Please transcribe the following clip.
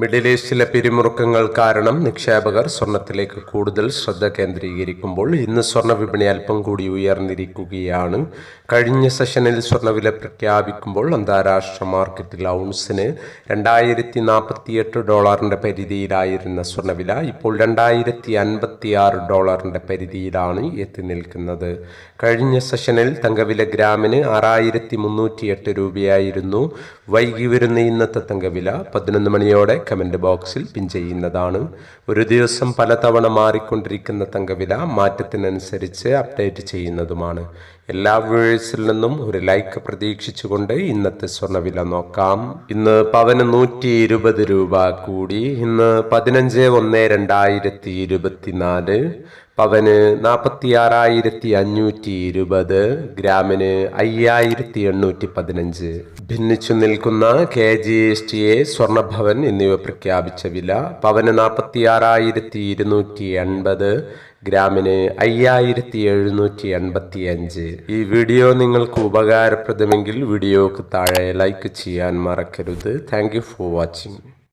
Middle ഈസ്റ്റിലെ പിരിമുറുക്കങ്ങൾ കാരണം നിക്ഷേപകർ സ്വർണത്തിലേക്ക് കൂടുതൽ ശ്രദ്ധ കേന്ദ്രീകരിക്കുമ്പോൾ ഇന്ന് സ്വർണ വിപണി അല്പം കൂടി ഉയർന്നിരിക്കുകയാണ്. കഴിഞ്ഞ സെഷനിൽ സ്വർണവില പ്രഖ്യാപിക്കുമ്പോൾ അന്താരാഷ്ട്ര മാർക്കറ്റിൽ ഔൺസിന് രണ്ടായിരത്തി നാൽപ്പത്തിയെട്ട് പരിധിയിലായിരുന്ന സ്വർണവില ഇപ്പോൾ രണ്ടായിരത്തി ഡോളറിന്റെ പരിധിയിലാണ് എത്തി നിൽക്കുന്നത്. കഴിഞ്ഞ സെഷനിൽ തങ്കവില ഗ്രാമിന് ആറായിരത്തി മുന്നൂറ്റിയെട്ട് രൂപയായിരുന്നു. വൈകി വരുന്ന ഇന്നത്തെ തങ്കവില പതിനൊന്ന് മണിയോടെ കമന്റ് ബോക്സിൽ പിൻ ചെയ്യുന്നതാണ്. ഒരു ദിവസം പലതവണ മാറിക്കൊണ്ടിരിക്കുന്ന തങ്കവില മാറ്റത്തിനനുസരിച്ച് അപ്ഡേറ്റ് ചെയ്യുന്നതുമാണ്. എല്ലാ വ്യൂഴേഴ്സിൽ നിന്നും ഒരു ലൈക്ക് പ്രതീക്ഷിച്ചുകൊണ്ട് ഇന്നത്തെ സ്വർണവില നോക്കാം. ഇന്ന് പവന് നൂറ്റി ഇരുപത് രൂപ കൂടി. ഇന്ന് പതിനഞ്ച് ഒന്ന് രണ്ടായിരത്തി ഇരുപത്തിനാല് പവന് നാൽപ്പത്തി ആറായിരത്തി അഞ്ഞൂറ്റി ഇരുപത് ഗ്രാമിന് അയ്യായിരത്തി എണ്ണൂറ്റി പതിനഞ്ച് ഭിന്നിച്ചു നിൽക്കുന്ന K G S T A Swarnabhavan എന്നിവ പ്രഖ്യാപിച്ച വില പവന് നാൽപ്പത്തി ആറായിരത്തി ഇരുന്നൂറ്റി എൺപത് ഗ്രാമിന് അയ്യായിരത്തി എഴുന്നൂറ്റി എൺപത്തി അഞ്ച് ഈ വീഡിയോ നിങ്ങൾക്ക് ഉപകാരപ്രദമെങ്കിൽ വീഡിയോക്ക് താഴെ ലൈക്ക് ചെയ്യാൻ മറക്കരുത്. Thank for watching